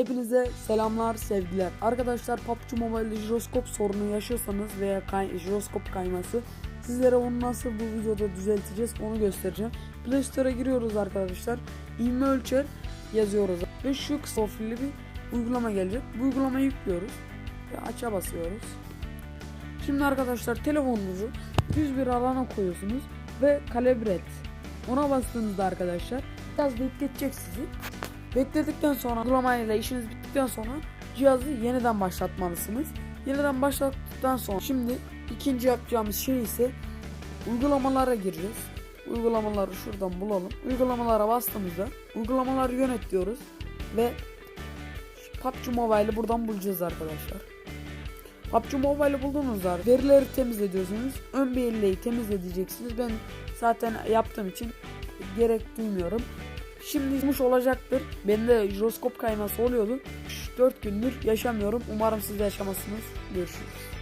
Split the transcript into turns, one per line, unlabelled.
Hepinize selamlar, sevgiler. Arkadaşlar PUBG Mobile jiroskop sorunu yaşıyorsanız veya kay jiroskop kayması sizlere onu nasıl bu videoda düzelteceğiz onu göstereceğim. Play Store'a giriyoruz arkadaşlar. İvme ölçer yazıyoruz ve şu kısa profilli bir uygulama gelecek. Bu uygulamayı yüklüyoruz ve aç'a basıyoruz. Şimdi arkadaşlar telefonunuzu düz bir alana koyuyorsunuz ve kalibre et. Ona bastığınızda arkadaşlar biraz bekletecek sizi. Bekledikten sonra uygulamayla işiniz bittikten sonra cihazı yeniden başlatmalısınız. Yeniden başlattıktan sonra şimdi ikinci yapacağımız şey ise uygulamalara gireceğiz. Uygulamaları şuradan bulalım. Uygulamalara bastığımızda uygulamaları yönet diyoruz ve PUBG Mobile'ı buradan bulacağız arkadaşlar. PUBG Mobile'ı bulduğunuzda verileri temizlediyorsunuz. Ön belleği temizleyeceksiniz. Ben zaten yaptığım için gerek duymuyorum. Şimdi olmuş olacaktır. Bende jiroskop kayması oluyordu. 4 gündür yaşamıyorum. Umarım siz de yaşamazsınız. Görüşürüz.